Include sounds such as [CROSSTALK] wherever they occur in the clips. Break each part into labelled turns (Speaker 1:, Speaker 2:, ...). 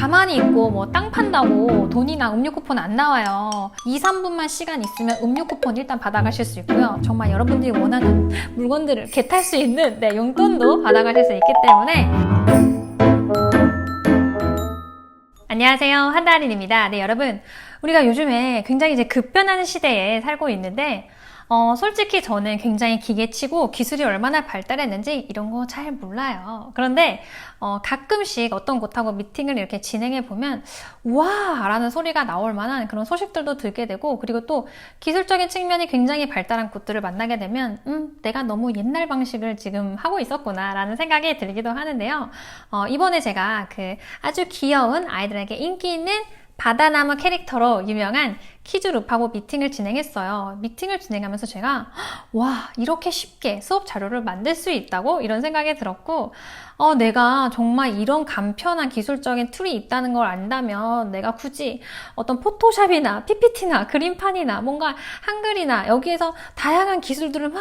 Speaker 1: 가만히 있고 뭐 땅 판다고 돈이나 음료 쿠폰 안 나와요. 2, 3분만 시간 있으면 음료 쿠폰 일단 받아가실 수 있고요. 정말 여러분들이 원하는 물건들을 개탈 수 있는 네, 용돈도 받아가실 수 있기 때문에 안녕하세요. 한다린입니다. 네, 여러분. 우리가 요즘에 굉장히 이제 급변하는 시대에 살고 있는데, 어, 솔직히 저는 굉장히 기계치고 기술이 얼마나 발달했는지 이런 거 잘 몰라요. 그런데, 어, 가끔씩 어떤 곳하고 미팅을 이렇게 진행해 보면, 와! 라는 소리가 나올 만한 그런 소식들도 들게 되고, 그리고 또 기술적인 측면이 굉장히 발달한 곳들을 만나게 되면, 음, 내가 너무 옛날 방식을 지금 하고 있었구나, 라는 생각이 들기도 하는데요. 어, 이번에 제가 그 아주 귀여운 아이들에게 인기 있는 바다나무 캐릭터로 유명한 키즈 룹하고 미팅을 진행했어요. 미팅을 진행하면서 제가 와 이렇게 쉽게 수업 자료를 만들 수 있다고 이런 생각이 들었고 어, 내가 정말 이런 간편한 기술적인 툴이 있다는 걸 안다면 내가 굳이 어떤 포토샵이나 PPT나 그림판이나 뭔가 한글이나 여기에서 다양한 기술들을 막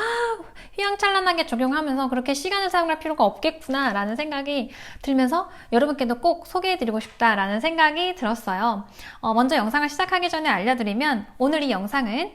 Speaker 1: 휘황찬란하게 적용하면서 그렇게 시간을 사용할 필요가 없겠구나 라는 생각이 들면서 여러분께도 꼭 소개해드리고 싶다라는 생각이 들었어요. 어, 먼저 영상을 시작하기 전에 알려드리면 오늘 이 영상은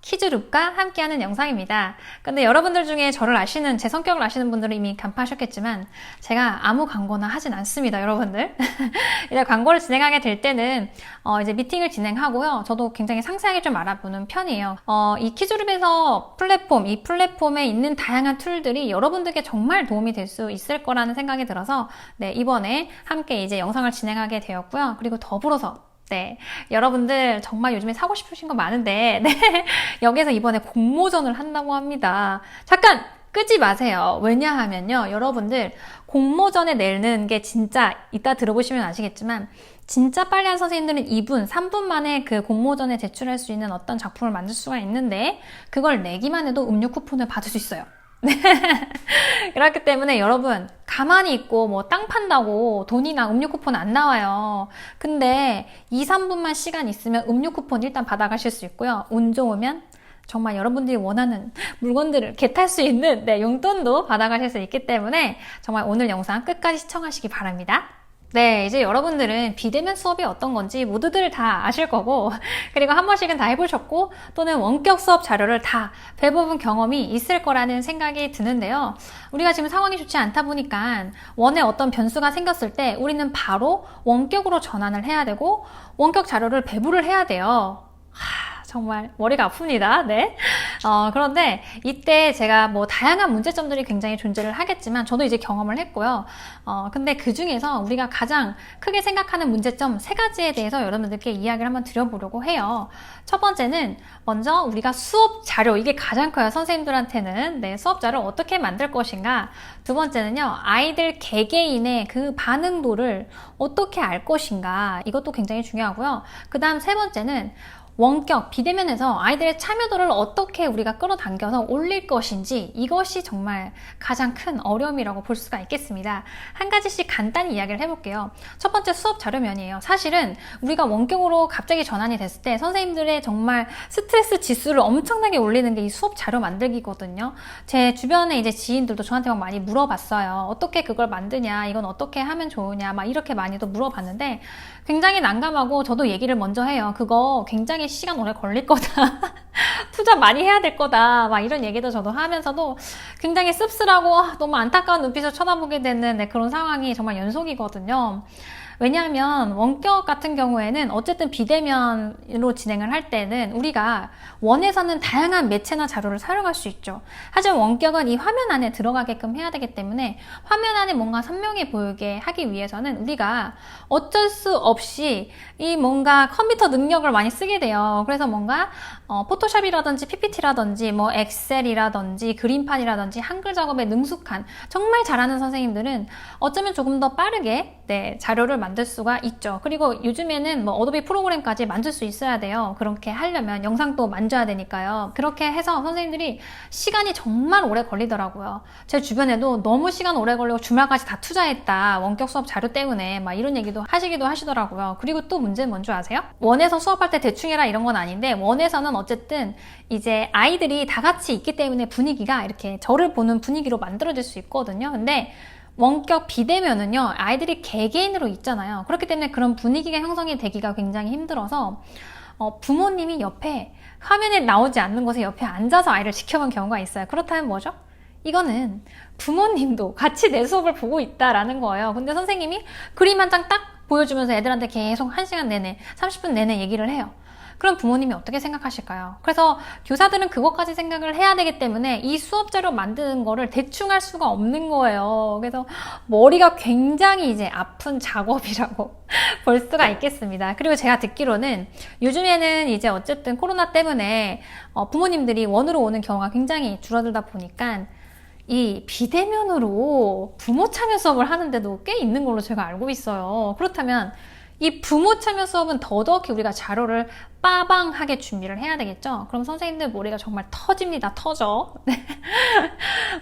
Speaker 1: 키즈룹과 함께하는 영상입니다. 근데 여러분들 중에 저를 아시는, 제 성격을 아시는 분들은 이미 간파하셨겠지만, 제가 아무 광고나 하진 않습니다, 여러분들. [LAUGHS] 이제 광고를 진행하게 될 때는, 어, 이제 미팅을 진행하고요. 저도 굉장히 상세하게 좀 알아보는 편이에요. 어, 이 키즈룹에서 플랫폼, 이 플랫폼에 있는 다양한 툴들이 여러분들께 정말 도움이 될 수 있을 거라는 생각이 들어서, 네, 이번에 함께 이제 영상을 진행하게 되었고요. 그리고 더불어서 네. 여러분들 정말 요즘에 사고 싶으신 거 많은데, [LAUGHS] 네. 여기서 이번에 공모전을 한다고 합니다. 잠깐! 끄지 마세요. 왜냐하면요. 여러분들 공모전에 내는 게 진짜 이따 들어보시면 아시겠지만 진짜 빨리 한 선생님들은 2분, 3분 만에 그 공모전에 제출할 수 있는 어떤 작품을 만들 수가 있는데 그걸 내기만 해도 음료 쿠폰을 받을 수 있어요. [LAUGHS] 네. 그렇기 때문에 여러분 가만히 있고 뭐 땅 판다고 돈이나 음료 쿠폰 안 나와요. 근데 2, 3분만 시간 있으면 음료 쿠폰 일단 받아가실 수 있고요. 운 좋으면 정말 여러분들이 원하는 물건들을 개탈 수 있는 네, 용돈도 받아가실 수 있기 때문에 정말 오늘 영상 끝까지 시청하시기 바랍니다. 네, 이제 여러분들은 비대면 수업이 어떤 건지 모두들 다 아실 거고, [LAUGHS] 그리고 한 번씩은 다 해보셨고, 또는 원격 수업 자료를 다 배워본 경험이 있을 거라는 생각이 드는데요. 우리가 지금 상황이 좋지 않다 보니까 원에 어떤 변수가 생겼을 때 우리는 바로 원격으로 전환을 해야 되고, 원격 자료를 배부를 해야 돼요. 하, 정말 머리가 아픕니다. 네. 어, 그런데 이때 제가 뭐 다양한 문제점들이 굉장히 존재를 하겠지만 저도 이제 경험을 했고요. 어, 근데 그 중에서 우리가 가장 크게 생각하는 문제점 세 가지에 대해서 여러분들께 이야기를 한번 드려보려고 해요. 첫 번째는 먼저 우리가 수업 자료, 이게 가장 커요. 선생님들한테는. 네, 수업 자료를 어떻게 만들 것인가. 두 번째는요, 아이들 개개인의 그 반응도를 어떻게 알 것인가. 이것도 굉장히 중요하고요. 그 다음 세 번째는 원격 비대면에서 아이들의 참여도를 어떻게 우리가 끌어당겨서 올릴 것인지 이것이 정말 가장 큰 어려움이라고 볼 수가 있겠습니다. 한 가지씩 간단히 이야기를 해볼게요. 첫 번째 수업 자료면이에요. 사실은 우리가 원격으로 갑자기 전환이 됐을 때 선생님들의 정말 스트레스 지수를 엄청나게 올리는 게 이 수업 자료 만들기거든요. 제 주변에 이제 지인들도 저한테 막 많이 물어봤어요. 어떻게 그걸 만드냐, 이건 어떻게 하면 좋으냐, 막 이렇게 많이도 물어봤는데 굉장히 난감하고 저도 얘기를 먼저 해요. 그거 굉장히 시간 오래 걸릴 거다. [LAUGHS] 투자 많이 해야 될 거다. 막 이런 얘기도 저도 하면서도 굉장히 씁쓸하고 너무 안타까운 눈빛을 쳐다보게 되는 네, 그런 상황이 정말 연속이거든요. 왜냐하면 원격 같은 경우에는 어쨌든 비대면으로 진행을 할 때는 우리가 원에서는 다양한 매체나 자료를 사용할 수 있죠. 하지만 원격은 이 화면 안에 들어가게끔 해야 되기 때문에 화면 안에 뭔가 선명해 보이게 하기 위해서는 우리가 어쩔 수 없이 이 뭔가 컴퓨터 능력을 많이 쓰게 돼요. 그래서 뭔가 어, 포토샵이라든지 PPT라든지 뭐 엑셀이라든지 그림판이라든지 한글 작업에 능숙한 정말 잘하는 선생님들은 어쩌면 조금 더 빠르게 네, 자료를 만들 수가 있죠. 그리고 요즘에는 뭐 어도비 프로그램까지 만들 수 있어야 돼요. 그렇게 하려면 영상도 만져야 되니까요. 그렇게 해서 선생님들이 시간이 정말 오래 걸리더라고요. 제 주변에도 너무 시간 오래 걸리고 주말까지 다 투자했다. 원격 수업 자료 때문에 막 이런 얘기도 하시기도 하시더라고요. 그리고 또 문제는 뭔지 아세요? 원에서 수업할 때 대충 해라 이런 건 아닌데 원에서는 어쨌든 이제 아이들이 다 같이 있기 때문에 분위기가 이렇게 저를 보는 분위기로 만들어질 수 있거든요. 근데 원격 비대면은요, 아이들이 개개인으로 있잖아요. 그렇기 때문에 그런 분위기가 형성이 되기가 굉장히 힘들어서, 어, 부모님이 옆에 화면에 나오지 않는 곳에 옆에 앉아서 아이를 지켜본 경우가 있어요. 그렇다면 뭐죠? 이거는 부모님도 같이 내 수업을 보고 있다라는 거예요. 근데 선생님이 그림 한 장 딱 보여주면서 애들한테 계속 1시간 내내, 30분 내내 얘기를 해요. 그럼 부모님이 어떻게 생각하실까요? 그래서 교사들은 그것까지 생각을 해야 되기 때문에 이 수업 자료 만드는 거를 대충 할 수가 없는 거예요. 그래서 머리가 굉장히 이제 아픈 [LAUGHS] 작업이라고 [LAUGHS] 볼 수가 있겠습니다. 그리고 제가 듣기로는 요즘에는 이제 어쨌든 코로나 때문에 어, 부모님들이 원으로 오는 경우가 굉장히 줄어들다 보니까 이 비대면으로 부모 참여 수업을 하는데도 꽤 있는 걸로 제가 알고 있어요. 그렇다면 이 부모 참여 수업은 더더욱이 우리가 자료를 빠방하게 준비를 해야 되겠죠? 그럼 선생님들 머리가 정말 터집니다. 터져. [LAUGHS] 네.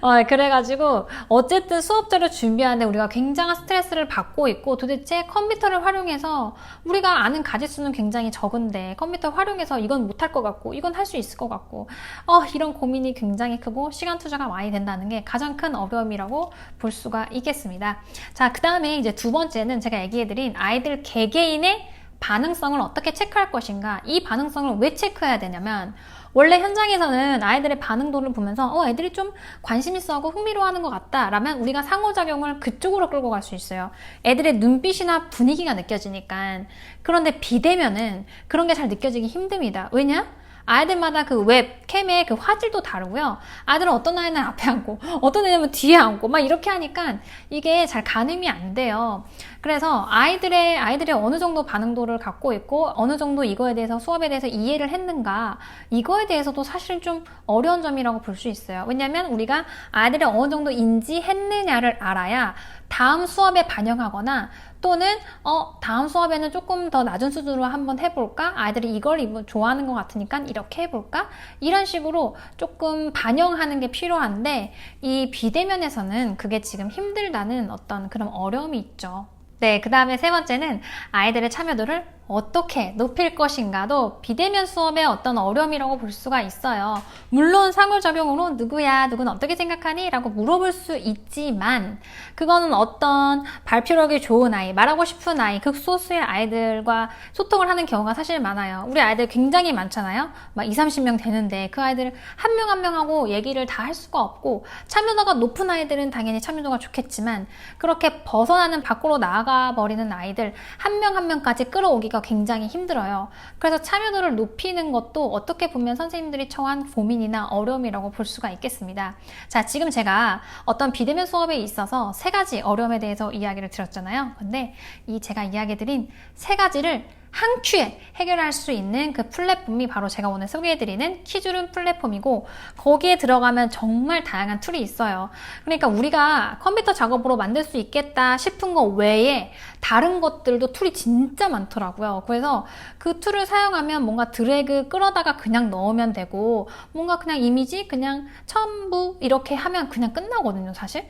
Speaker 1: 어, 그래가지고 어쨌든 수업자료 준비하는데 우리가 굉장한 스트레스를 받고 있고 도대체 컴퓨터를 활용해서 우리가 아는 가지수는 굉장히 적은데 컴퓨터 활용해서 이건 못할 것 같고 이건 할 수 있을 것 같고 어, 이런 고민이 굉장히 크고 시간 투자가 많이 된다는 게 가장 큰 어려움이라고 볼 수가 있겠습니다. 자, 그 다음에 이제 두 번째는 제가 얘기해드린 아이들 개개인의 반응성을 어떻게 체크할 것인가 이 반응성을 왜 체크해야 되냐면 원래 현장에서는 아이들의 반응도를 보면서 어 애들이 좀 관심 있어 하고 흥미로워하는 것 같다 라면 우리가 상호작용을 그쪽으로 끌고 갈 수 있어요. 애들의 눈빛이나 분위기가 느껴지니까. 그런데 비대면은 그런 게 잘 느껴지기 힘듭니다. 왜냐? 아이들마다 그 웹캠의 그 화질도 다르고요. 아이들은 어떤 아이는 앞에 앉고, 어떤 애는 뒤에 앉고, 막 이렇게 하니까 이게 잘 가늠이 안 돼요. 그래서 아이들의, 아이들의 어느 정도 반응도를 갖고 있고, 어느 정도 이거에 대해서 수업에 대해서 이해를 했는가, 이거에 대해서도 사실은 좀 어려운 점이라고 볼 수 있어요. 왜냐면 우리가 아이들이 어느 정도 인지했느냐를 알아야 다음 수업에 반영하거나 또는 어 다음 수업에는 조금 더 낮은 수준으로 한번 해볼까 아이들이 이걸 좋아하는 것 같으니까 이렇게 해볼까 이런 식으로 조금 반영하는 게 필요한데 이 비대면에서는 그게 지금 힘들다는 어떤 그런 어려움이 있죠. 네, 그 다음에 세 번째는 아이들의 참여도를 어떻게 높일 것인가도 비대면 수업의 어떤 어려움이라고 볼 수가 있어요. 물론 상호작용으로 누구야, 누구는 어떻게 생각하니? 라고 물어볼 수 있지만, 그거는 어떤 발표력이 좋은 아이, 말하고 싶은 아이, 극소수의 아이들과 소통을 하는 경우가 사실 많아요. 우리 아이들 굉장히 많잖아요? 막 2, 30명 되는데 그 아이들 한명 한 명하고 얘기를 다 할 수가 없고, 참여도가 높은 아이들은 당연히 참여도가 좋겠지만, 그렇게 벗어나는 밖으로 나가 버리는 아이들 한 명 한 명까지 끌어오기가 굉장히 힘들어요. 그래서 참여도를 높이는 것도 어떻게 보면 선생님들이 처한 고민이나 어려움이라고 볼 수가 있겠습니다. 자, 지금 제가 어떤 비대면 수업에 있어서 세 가지 어려움에 대해서 이야기를 드렸잖아요. 근데 이 제가 이야기 드린 세 가지를 한 큐에 해결할 수 있는 그 플랫폼이 바로 제가 오늘 소개해드리는 키주름 플랫폼이고 거기에 들어가면 정말 다양한 툴이 있어요. 그러니까 우리가 컴퓨터 작업으로 만들 수 있겠다 싶은 거 외에 다른 것들도 툴이 진짜 많더라고요. 그래서 그 툴을 사용하면 뭔가 드래그 끌어다가 그냥 넣으면 되고 뭔가 그냥 이미지 그냥 첨부 이렇게 하면 그냥 끝나거든요, 사실.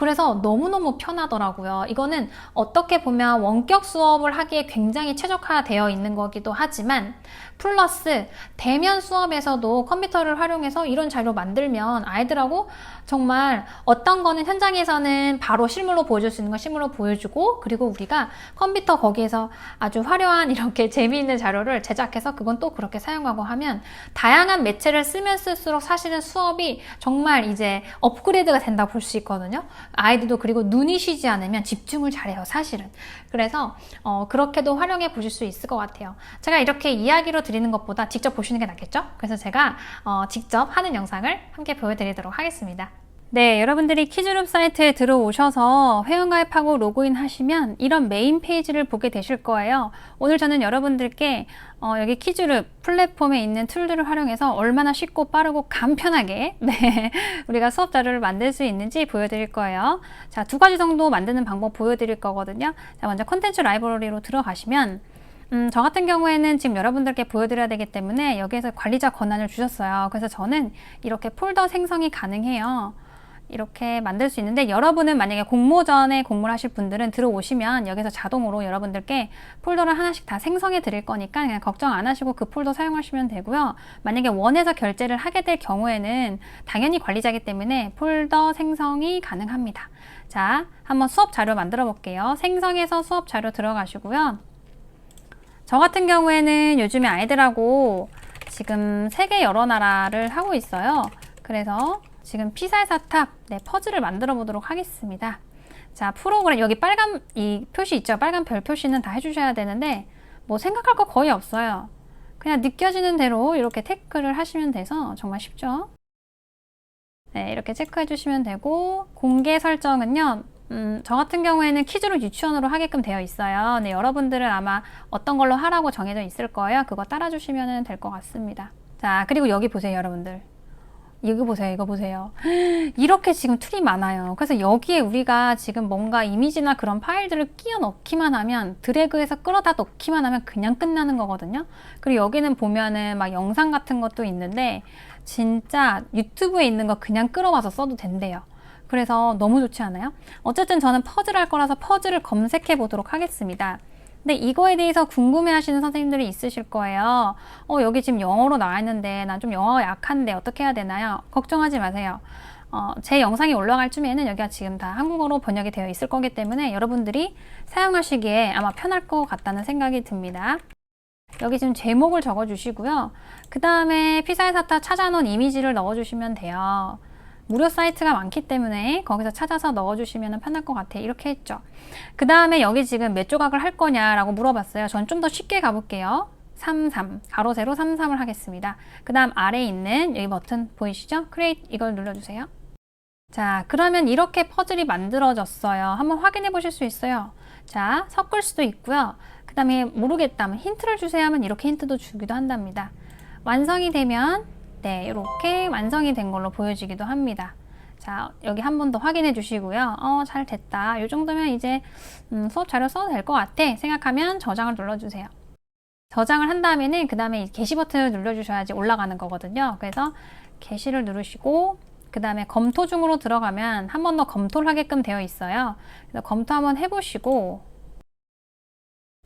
Speaker 1: 그래서 너무너무 편하더라고요. 이거는 어떻게 보면 원격 수업을 하기에 굉장히 최적화되어 있는 거기도 하지만 플러스 대면 수업에서도 컴퓨터를 활용해서 이런 자료 만들면 아이들하고 정말 어떤 거는 현장에서는 바로 실물로 보여줄 수 있는 거 실물로 보여주고 그리고 우리가 컴퓨터 거기에서 아주 화려한 [LAUGHS] 이렇게 재미있는 자료를 제작해서 그건 또 그렇게 사용하고 하면 다양한 매체를 쓰면 쓸수록 사실은 수업이 정말 이제 업그레이드가 된다 볼 수 있거든요. 아이들도 그리고 눈이 쉬지 않으면 집중을 잘해요, 사실은. 그래서 어, 그렇게도 활용해 보실 수 있을 것 같아요. 제가 이렇게 이야기로 드리는 것보다 직접 보시는 게 낫겠죠? 그래서 제가 어, 직접 하는 영상을 함께 보여드리도록 하겠습니다. 네, 여러분들이 키즈룸 사이트에 들어오셔서 회원가입하고 로그인 하시면 이런 메인 페이지를 보게 되실 거예요. 오늘 저는 여러분들께 어, 여기 키즈룸 플랫폼에 있는 툴들을 활용해서 얼마나 쉽고 빠르고 간편하게 [LAUGHS] 네, 우리가 수업 자료를 만들 수 있는지 보여드릴 거예요. 자, 두 가지 정도 만드는 방법 보여드릴 거거든요. 자, 먼저 콘텐츠 라이브러리로 들어가시면 음, 저 같은 경우에는 지금 여러분들께 보여드려야 되기 때문에 여기에서 관리자 권한을 주셨어요. 그래서 저는 이렇게 폴더 생성이 가능해요. 이렇게 만들 수 있는데 여러분은 만약에 공모전에 공모를 하실 분들은 들어오시면 여기서 자동으로 여러분들께 폴더를 하나씩 다 생성해 드릴 거니까 그냥 걱정 안 하시고 그 폴더 사용하시면 되고요. 만약에 원해서 결제를 하게 될 경우에는 당연히 관리자이기 때문에 폴더 생성이 가능합니다. 자, 한번 수업 자료 만들어 볼게요. 생성해서 수업 자료 들어가시고요. 저 같은 경우에는 요즘에 아이들하고 지금 세계 여러 나라를 하고 있어요. 그래서 지금 피사의 사탑 네, 퍼즐을 만들어 보도록 하겠습니다. 자, 프로그램 여기 빨간 이 표시 있죠? 빨간 별 표시는 다 해주셔야 되는데 뭐 생각할 거 거의 없어요. 그냥 느껴지는 대로 이렇게 태클을 하시면 돼서 정말 쉽죠? 네, 이렇게 체크해 주시면 되고 공개 설정은요. 음, 저 같은 경우에는 퀴즈로 유치원으로 하게끔 되어 있어요. 네, 여러분들은 아마 어떤 걸로 하라고 정해져 있을 거예요. 그거 따라주시면 될 것 같습니다. 자, 그리고 여기 보세요, 여러분들. 이거 보세요, 이거 보세요. [GASPS] 이렇게 지금 툴이 많아요. 그래서 여기에 우리가 지금 뭔가 이미지나 그런 파일들을 끼워 넣기만 하면 드래그해서 끌어다 넣기만 하면 그냥 끝나는 거거든요. 그리고 여기는 보면은 막 영상 같은 것도 있는데 진짜 유튜브에 있는 거 그냥 끌어와서 써도 된대요. 그래서 너무 좋지 않아요? 어쨌든 저는 퍼즐 할 거라서 퍼즐을 검색해 보도록 하겠습니다. 근데 이거에 대해서 궁금해 하시는 선생님들이 있으실 거예요. 어, 여기 지금 영어로 나와 있는데 난 좀 영어가 약한데 어떻게 해야 되나요? 걱정하지 마세요. 어, 제 영상이 올라갈 쯤에는 여기가 지금 다 한국어로 번역이 되어 있을 거기 때문에 여러분들이 사용하시기에 아마 편할 것 같다는 생각이 듭니다. 여기 지금 제목을 적어 주시고요. 그 다음에 피사의 사타 찾아놓은 이미지를 넣어 주시면 돼요. 무료 사이트가 많기 때문에 거기서 찾아서 넣어주시면 편할 것 같아요. 이렇게 했죠. 그 다음에 여기 지금 몇 조각을 할 거냐라고 물어봤어요. 전 좀 더 쉽게 가볼게요. 33, 가로 세로 33을 하겠습니다. 그 다음 아래에 있는 여기 버튼 보이시죠? 크리에이트 이걸 눌러주세요. 자, 그러면 이렇게 퍼즐이 만들어졌어요. 한번 확인해 보실 수 있어요. 자, 섞을 수도 있고요. 그 다음에 모르겠다 면 힌트를 주세요 하면 이렇게 힌트도 주기도 한답니다. 완성이 되면 네, 이렇게 완성이 된 걸로 보여지기도 합니다. 자, 여기 한 번 더 확인해 주시고요. 어, 잘 됐다. 이 정도면 이제 음, 수업 자료 써도 될 것 같아. 생각하면 저장을 눌러주세요. 저장을 한 다음에는 그 다음에 게시 버튼을 눌러주셔야지 올라가는 거거든요. 그래서 게시를 누르시고 그 다음에 검토 중으로 들어가면 한 번 더 검토를 하게끔 되어 있어요. 그래서 검토 한번 해보시고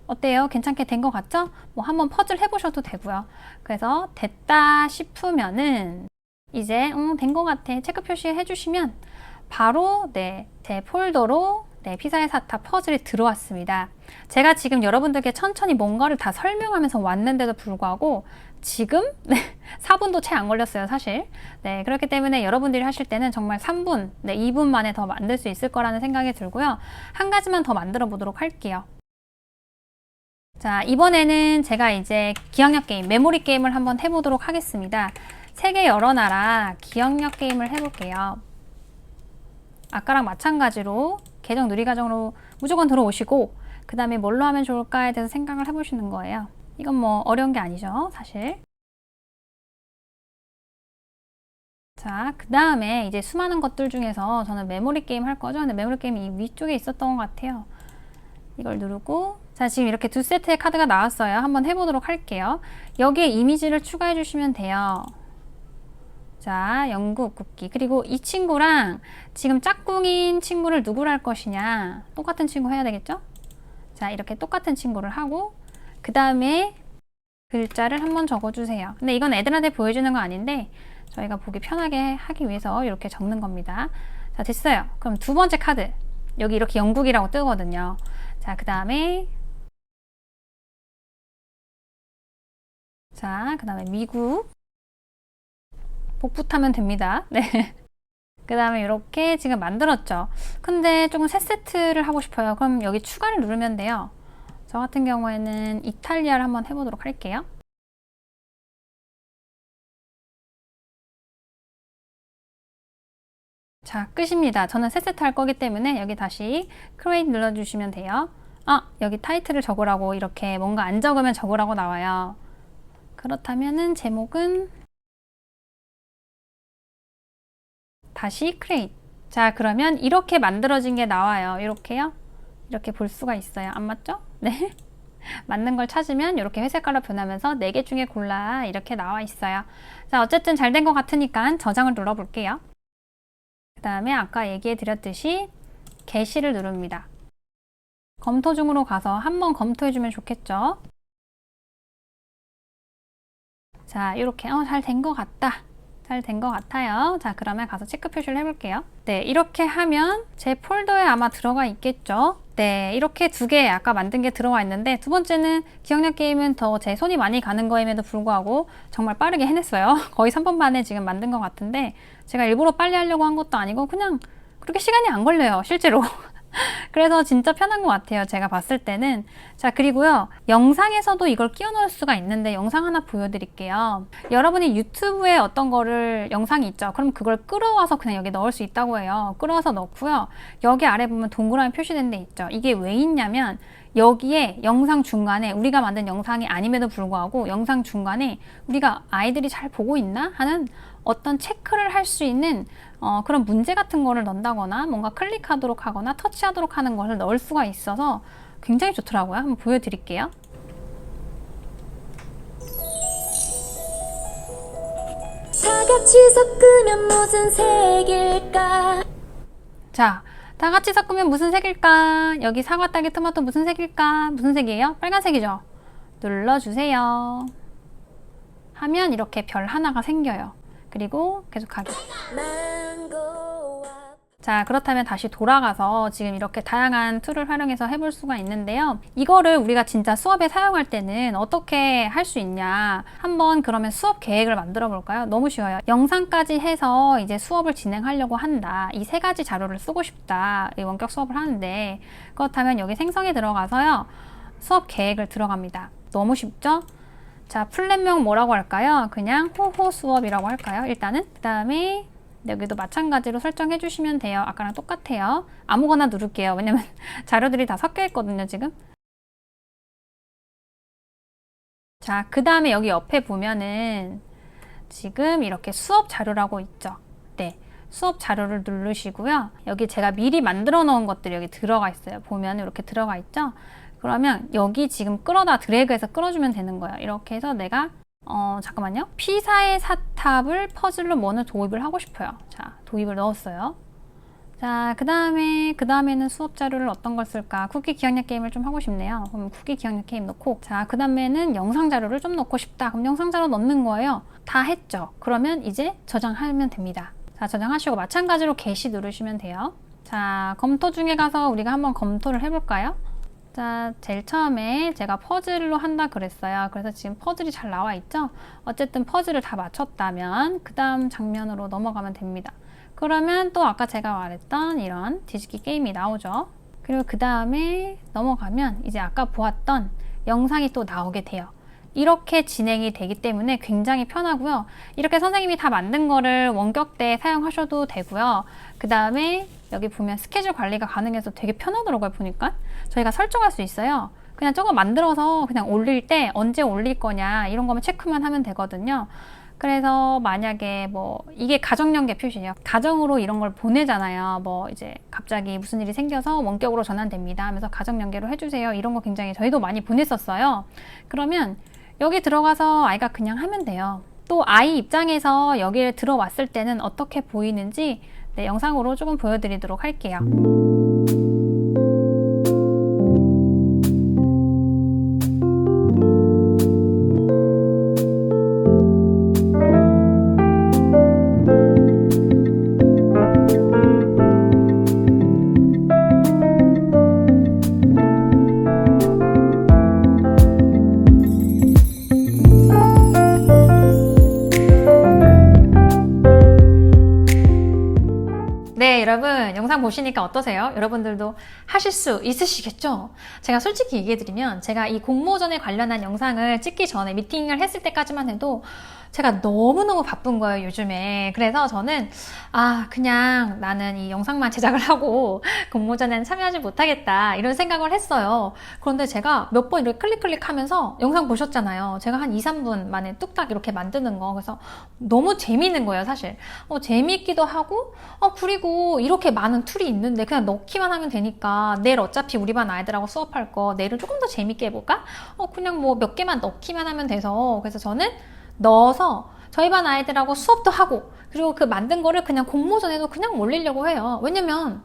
Speaker 1: 어때요? 괜찮게 된 것 같죠? 뭐 한번 퍼즐 해보셔도 되고요. 그래서 됐다 싶으면은 이제 음, 된 것 같아. 체크 표시해 주시면 바로 네, 제 폴더로 네, 피사의 사타 퍼즐이 들어왔습니다. 제가 지금 여러분들께 천천히 뭔가를 다 설명하면서 왔는데도 불구하고 지금 [LAUGHS] 네, 4분도 채 안 걸렸어요, 사실. 네, 그렇기 때문에 여러분들이 하실 때는 정말 3분, 네, 2분 만에 더 만들 수 있을 거라는 생각이 들고요. 한 가지만 더 만들어 보도록 할게요. 자, 이번에는 제가 이제 기억력 게임, 메모리 게임을 한번 해보도록 하겠습니다. 세계 여러 나라 기억력 게임을 해볼게요. 아까랑 마찬가지로 계정 누리 과정으로 무조건 들어오시고 그 다음에 뭘로 하면 좋을까에 대해서 생각을 해보시는 거예요. 이건 뭐 어려운 게 아니죠, 사실. 자, 그 다음에 이제 수많은 것들 중에서 저는 메모리 게임 할 거죠. 근데 메모리 게임이 이 위쪽에 있었던 것 같아요. 이걸 누르고 자 지금 이렇게 두 세트의 카드가 나왔어요. 한번 해보도록 할게요. 여기에 이미지를 추가해 주시면 돼요. 자 영국 국기 그리고 이 친구랑 지금 짝꿍인 친구를 누구를 할 것이냐? 똑같은 친구 해야 되겠죠? 자 이렇게 똑같은 친구를 하고 그 다음에 글자를 한번 적어주세요. 근데 이건 애들한테 보여주는 거 아닌데 저희가 보기 편하게 하기 위해서 이렇게 적는 겁니다. 자 됐어요. 그럼 두 번째 카드. 여기 이렇게 영국이라고 뜨거든요. 자, 그 다음에 자, 그 다음에 미국 복붙하면 됩니다. [LAUGHS] 네. 그 다음에 이렇게 지금 만들었죠. 근데 조금 새 세트를 하고 싶어요. 그럼 여기 추가를 누르면 돼요. 저 같은 경우에는 이탈리아를 한번 해보도록 할게요. 자, 끝입니다. 저는 새 세트 할 거기 때문에 여기 다시 크레이트 눌러주시면 돼요. 아, 여기 타이틀을 적으라고 이렇게 뭔가 안 적으면 적으라고 나와요. 그렇다면은 제목은 다시 크레이트. 자, 그러면 이렇게 만들어진 게 나와요. 이렇게요. 이렇게 볼 수가 있어요. 안 맞죠? 네. [LAUGHS] 맞는 걸 찾으면 이렇게 회색깔로 변하면서 4개 중에 골라 이렇게 나와 있어요. 자, 어쨌든 잘 된 것 같으니까 저장을 눌러볼게요. 다음에 아까 얘기해 드렸듯이 게시를 누릅니다. 검토 중으로 가서 한번 검토해 주면 좋겠죠. 자, 이렇게 어, 잘 된 것 같다. 잘 된 것 같아요. 자, 그러면 가서 체크 표시를 해볼게요. 네, 이렇게 하면 제 폴더에 아마 들어가 있겠죠. 네, 이렇게 두 개 아까 만든 게 들어와 있는데 두 번째는 기억력 게임은 더 제 손이 많이 가는 거임에도 불구하고 정말 빠르게 해냈어요. [LAUGHS] 거의 3분 만에 지금 만든 것 같은데 제가 일부러 빨리 하려고 한 것도 아니고 그냥 그렇게 시간이 안 걸려요, 실제로. 그래서 진짜 편한 것 같아요. 제가 봤을 때는. 자, 그리고요. 영상에서도 이걸 끼워 넣을 수가 있는데 영상 하나 보여드릴게요. 여러분이 유튜브에 어떤 거를 영상이 있죠. 그럼 그걸 끌어와서 그냥 여기 넣을 수 있다고 해요. 끌어와서 넣고요. 여기 아래 보면 동그라미 표시된 데 있죠. 이게 왜 있냐면 여기에 영상 중간에 우리가 만든 영상이 아님에도 불구하고 영상 중간에 우리가 아이들이 잘 보고 있나 하는 어떤 체크를 할 수 있는 어, 그런 문제 같은 거를 넣는다거나 뭔가 클릭하도록 하거나 터치하도록 하는 것을 넣을 수가 있어서 굉장히 좋더라고요. 한번 보여드릴게요.
Speaker 2: 사같이 섞으면 무슨 색일까?
Speaker 1: 자, 다 같이 섞으면 무슨 색일까? 여기 사과, 딸기, 토마토 무슨 색일까? 무슨 색이에요? 빨간색이죠? 눌러주세요. 하면 이렇게 별 하나가 생겨요. 그리고 계속하기. 자, 그렇다면 다시 돌아가서 지금 이렇게 다양한 툴을 활용해서 해볼 수가 있는데요. 이거를 우리가 진짜 수업에 사용할 때는 어떻게 할 수 있냐. 한번 그러면 수업 계획을 만들어 볼까요? 너무 쉬워요. 영상까지 해서 이제 수업을 진행하려고 한다. 이 세 가지 자료를 쓰고 싶다. 이 원격 수업을 하는데 그렇다면 여기 생성에 들어가서요. 수업 계획을 들어갑니다. 너무 쉽죠? 자, 플랫명 뭐라고 할까요? 그냥 호호 수업이라고 할까요? 일단은. 그 다음에 여기도 마찬가지로 설정해 주시면 돼요. 아까랑 똑같아요. 아무거나 누를게요. 왜냐면 [LAUGHS] 자료들이 다 섞여 있거든요, 지금. 자, 그 다음에 여기 옆에 보면은 지금 이렇게 수업 자료라고 있죠. 네. 수업 자료를 누르시고요. 여기 제가 미리 만들어 놓은 것들이 여기 들어가 있어요. 보면 이렇게 들어가 있죠. 그러면 여기 지금 끌어다 드래그해서 끌어주면 되는 거예요. 이렇게 해서 내가 어, 잠깐만요. 피사의 사탑을 퍼즐로 먼저 도입을 하고 싶어요. 자, 도입을 넣었어요. 자, 그 다음에, 그 다음에는 수업 자료를 어떤 걸 쓸까? 쿠키 기억력 게임을 좀 하고 싶네요. 그럼 쿠키 기억력 게임 넣고, 자, 그 다음에는 영상 자료를 좀 넣고 싶다. 그럼 영상 자료 넣는 거예요. 다 했죠. 그러면 이제 저장하면 됩니다. 자, 저장하시고 마찬가지로 게시 누르시면 돼요. 자, 검토 중에 가서 우리가 한번 검토를 해볼까요? 자, 제일 처음에 제가 퍼즐로 한다 그랬어요. 그래서 지금 퍼즐이 잘 나와 있죠? 어쨌든 퍼즐을 다 맞췄다면 그 다음 장면으로 넘어가면 됩니다. 그러면 또 아까 제가 말했던 이런 뒤집기 게임이 나오죠. 그리고 그 다음에 넘어가면 이제 아까 보았던 영상이 또 나오게 돼요. 이렇게 진행이 되기 때문에 굉장히 편하고요. 이렇게 선생님이 다 만든 거를 원격 때 사용하셔도 되고요. 그 다음에 여기 보면 스케줄 관리가 가능해서 되게 편하더라고요, 보니까. 저희가 설정할 수 있어요. 그냥 저거 만들어서 그냥 올릴 때 언제 올릴 거냐 이런 거만 체크만 하면 되거든요. 그래서 만약에 뭐 이게 가정 연계 표시예요. 가정으로 이런 걸 보내잖아요. 뭐 이제 갑자기 무슨 일이 생겨서 원격으로 전환됩니다. 하면서 가정 연계로 해주세요. 이런 거 굉장히 저희도 많이 보냈었어요. 그러면 여기 들어가서 아이가 그냥 하면 돼요. 또 아이 입장에서 여기에 들어왔을 때는 어떻게 보이는지 네, 영상으로 조금 보여드리도록 할게요. 보시니까 어떠세요? 여러분들도 하실 수 있으시겠죠? 제가 솔직히 얘기해드리면, 제가 이 공모전에 관련한 영상을 찍기 전에 미팅을 했을 때까지만 해도 제가 너무너무 바쁜 거예요, 요즘에. 그래서 저는, 아, 그냥 나는 이 영상만 제작을 하고 [LAUGHS] 공모전에는 참여하지 못하겠다, 이런 생각을 했어요. 그런데 제가 몇 번 이렇게 클릭 클릭 하면서 영상 보셨잖아요. 제가 한 2, 3분 만에 뚝딱 이렇게 만드는 거. 그래서 너무 재미있는 거예요, 사실. 어, 재미있기도 하고, 어, 그리고 이렇게 많은 툴이 있는데 그냥 넣기만 하면 되니까 내일 어차피 우리 반 아이들하고 수업할 거 내일은 조금 더 재밌게 해볼까? 어, 그냥 뭐 몇 개만 넣기만 하면 돼서 그래서 저는 넣어서 저희 반 아이들하고 수업도 하고 그리고 그 만든 거를 그냥 공모전에도 그냥 올리려고 해요. 왜냐면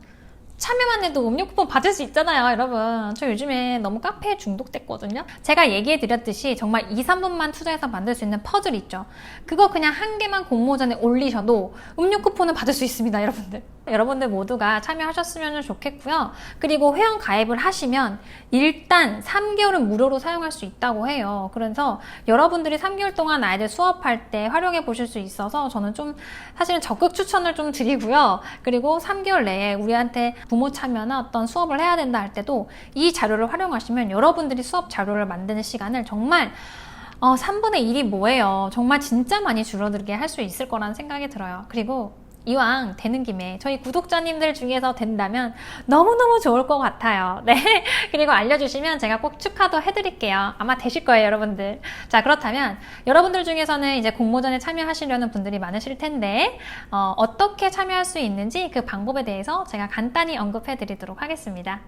Speaker 1: 참여만 해도 음료 쿠폰 받을 수 있잖아요, 여러분. 저 요즘에 너무 카페에 중독됐거든요. 제가 얘기해 드렸듯이 정말 2, 3분만 투자해서 만들 수 있는 퍼즐 있죠. 그거 그냥 한 개만 공모전에 올리셔도 음료 쿠폰을 받을 수 있습니다, 여러분들. 여러분들 모두가 참여하셨으면 좋겠고요. 그리고 회원 가입을 하시면 일단 3개월은 무료로 사용할 수 있다고 해요. 그래서 여러분들이 3개월 동안 아이들 수업할 때 활용해 보실 수 있어서 저는 좀 사실은 적극 추천을 좀 드리고요. 그리고 3개월 내에 우리한테 부모 참여나 어떤 수업을 해야 된다 할 때도 이 자료를 활용하시면 여러분들이 수업 자료를 만드는 시간을 정말 어, 3분의 1이 뭐예요? 정말 진짜 많이 줄어들게 할 수 있을 거라는 생각이 들어요. 그리고 이왕 되는 김에 저희 구독자님들 중에서 된다면 너무너무 좋을 것 같아요. [LAUGHS] 네. 그리고 알려주시면 제가 꼭 축하도 해드릴게요. 아마 되실 거예요, 여러분들. 자, 그렇다면 여러분들 중에서는 이제 공모전에 참여하시려는 분들이 많으실 텐데, 어, 어떻게 참여할 수 있는지 그 방법에 대해서 제가 간단히 언급해 드리도록 하겠습니다.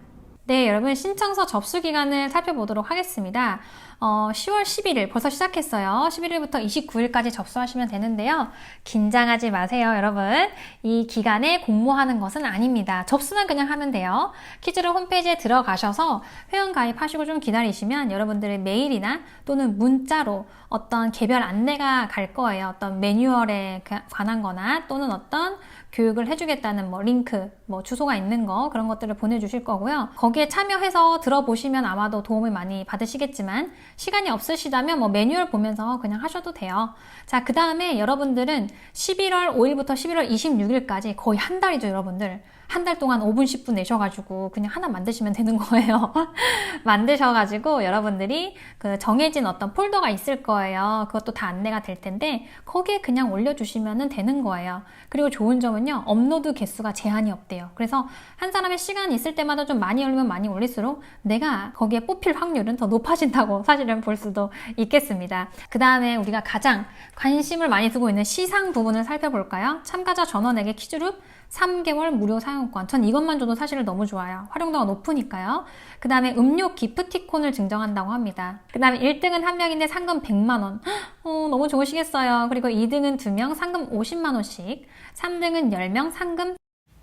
Speaker 1: 네, 여러분 신청서 접수 기간을 살펴보도록 하겠습니다. 어, 10월 11일 벌써 시작했어요. 11일부터 29일까지 접수하시면 되는데요. 긴장하지 마세요, 여러분. 이 기간에 공모하는 것은 아닙니다. 접수만 그냥 하면 돼요. 키즈를 홈페이지에 들어가셔서 회원 가입하시고 좀 기다리시면 여러분들의 메일이나 또는 문자로 어떤 개별 안내가 갈 거예요. 어떤 매뉴얼에 그- 관한 거나 또는 어떤 교육을 해주겠다는 뭐 링크, 뭐 주소가 있는 거 그런 것들을 보내주실 거고요. 거기에 참여해서 들어보시면 아마도 도움을 많이 받으시겠지만 시간이 없으시다면 뭐 매뉴얼 보면서 그냥 하셔도 돼요. 자, 그 다음에 여러분들은 11월 5일부터 11월 26일까지 거의 한 달이죠, 여러분들. 한 달 동안 5분, 10분 내셔가지고 그냥 하나 만드시면 되는 거예요. [LAUGHS] 만드셔가지고 여러분들이 그 정해진 어떤 폴더가 있을 거예요. 그것도 다 안내가 될 텐데 거기에 그냥 올려주시면 되는 거예요. 그리고 좋은 점은요, 업로드 개수가 제한이 없대요. 그래서 한 사람의 시간 있을 때마다 좀 많이 올리면 많이 올릴수록 내가 거기에 뽑힐 확률은 더 높아진다고 [LAUGHS] 사실은 볼 수도 있겠습니다. 그 다음에 우리가 가장 관심을 많이 두고 있는 시상 부분을 살펴볼까요? 참가자 전원에게 퀴즈룹 3개월 무료 사용권. 전 이것만 줘도 사실 너무 좋아요. 활용도가 높으니까요. 그 다음에 음료 기프티콘을 증정한다고 합니다. 그 다음에 1등은 한 명인데 상금 100만원. 어, 너무 좋으시겠어요. 그리고 2등은 2명, 상금 50만원씩. 3등은 10명, 상금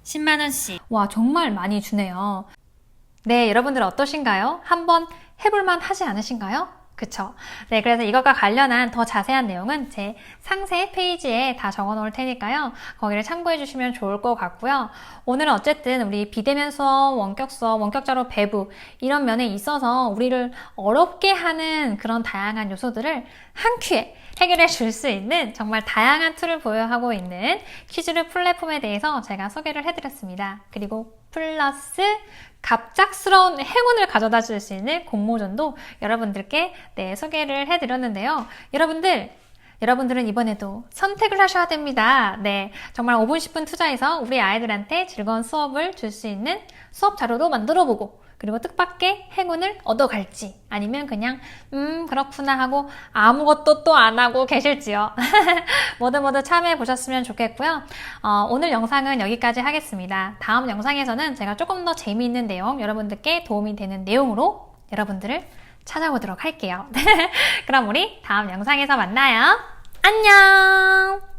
Speaker 1: 10만원씩. 와, 정말 많이 주네요. 네, 여러분들 어떠신가요? 한번 해볼만 하지 않으신가요? 그쵸. 네, 그래서 이것과 관련한 더 자세한 내용은 제 상세 페이지에 다 적어 놓을 테니까요. 거기를 참고해 주시면 좋을 것 같고요. 오늘은 어쨌든 우리 비대면 수업, 원격 수업, 원격자로 배부 이런 면에 있어서 우리를 어렵게 하는 그런 다양한 요소들을 한 큐에 해결해 줄 수 있는 정말 다양한 툴을 보유하고 있는 퀴즈를 플랫폼에 대해서 제가 소개를 해드렸습니다. 그리고 플러스 갑작스러운 행운을 가져다 줄 수 있는 공모전도 여러분들께 네, 소개를 해드렸는데요. 여러분들, 여러분들은 이번에도 선택을 하셔야 됩니다. 네. 정말 5분, 10분 투자해서 우리 아이들한테 즐거운 수업을 줄 수 있는 수업 자료도 만들어 보고, 그리고 뜻밖의 행운을 얻어갈지, 아니면 그냥, 음, 그렇구나 하고 아무것도 또 안 하고 계실지요. [LAUGHS] 모두 모두 참여해 보셨으면 좋겠고요. 어, 오늘 영상은 여기까지 하겠습니다. 다음 영상에서는 제가 조금 더 재미있는 내용, 여러분들께 도움이 되는 내용으로 여러분들을 찾아오도록 할게요. [LAUGHS] 그럼 우리 다음 영상에서 만나요. 안녕!